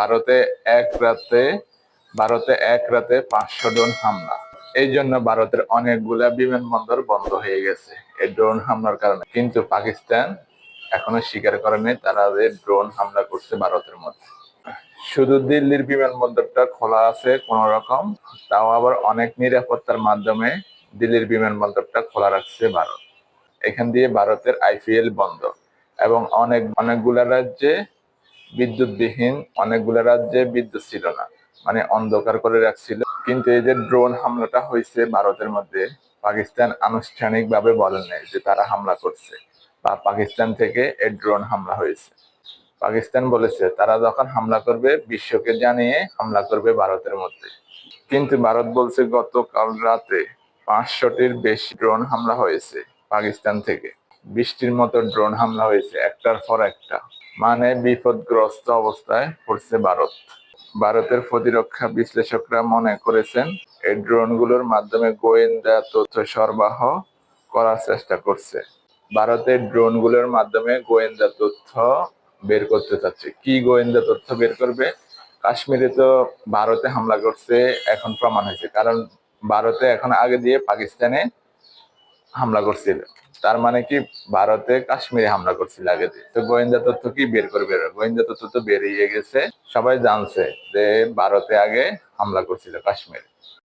ভারতে এক রাতে, ভারতে এক রাতে পাঁচশো ড্রোন হামলা। এই জন্য ভারতের অনেকগুলা বিমানবন্দর বন্ধ হয়ে গেছে এই ড্রোন হামলার কারণে। কিন্তু পাকিস্তান এখনও স্বীকার করেনি তারা যে ড্রোন হামলা করছে ভারতের মধ্যে। শুধু দিল্লির বিমানবন্দরটা খোলা আছে কোন রকম, তাও আবার অনেক নিরাপত্তার মাধ্যমে দিল্লির বিমানবন্দরটা খোলা রাখছে ভারত। এখান দিয়ে ভারতের আইপিএল বন্ধ এবং অনেক, অনেকগুলা রাজ্যে বিদ্যুৎবিহীন অনেকগুলা রাজ্যে বিদ্যুৎ ছিল না মানে অন্ধকার করে রাখছিল। কিন্তু এই যে ড্রোন হামলাটা হয়েছে ভারতের মধ্যে, পাকিস্তান আনুষ্ঠানিকভাবে বলেন যে তারা হামলা করছে বা পাকিস্তান থেকে এই ড্রোন হামলা হয়েছে। পাকিস্তান বলেছে তারা যখন হামলা করবে, বিশ্বকে জানিয়ে হামলা করবে ভারতের মধ্যে। কিন্তু ভারত বলছে গতকাল রাতে পাঁচশোটির বেশি ড্রোন হামলা হয়েছে পাকিস্তান থেকে। বৃষ্টির মতো ড্রোন হামলা হয়েছে একটার পর একটা। মানে বিপদগ্রস্ত অবস্থায় পড়ছে ভারত। ভারতের প্রতিরক্ষা বিশ্লেষকরা মনে করেছেন, এই ড্রোনগুলোর মাধ্যমে গোয়েন্দা তথ্য সরবরাহ করার চেষ্টা করছে। ভারতের ড্রোনগুলোর মাধ্যমে গোয়েন্দা তথ্য বের করতে চাচ্ছে। কি গোয়েন্দা তথ্য বের করবে? কাশ্মীরে তো ভারতে হামলা করছে, এখন প্রমাণ হয়েছে। কারণ ভারতে এখন আগে দিয়ে পাকিস্তানে হামলা করছিল। তার মানে কি, ভারতে কাশ্মীরে হামলা করছিল আগে তো গোয়েন্দা তথ্য কি বের করে বের গোয়েন্দা তথ্য তো বেরিয়ে গেছে। সবাই জানছে যে ভারতে আগে হামলা করছিল কাশ্মীরে।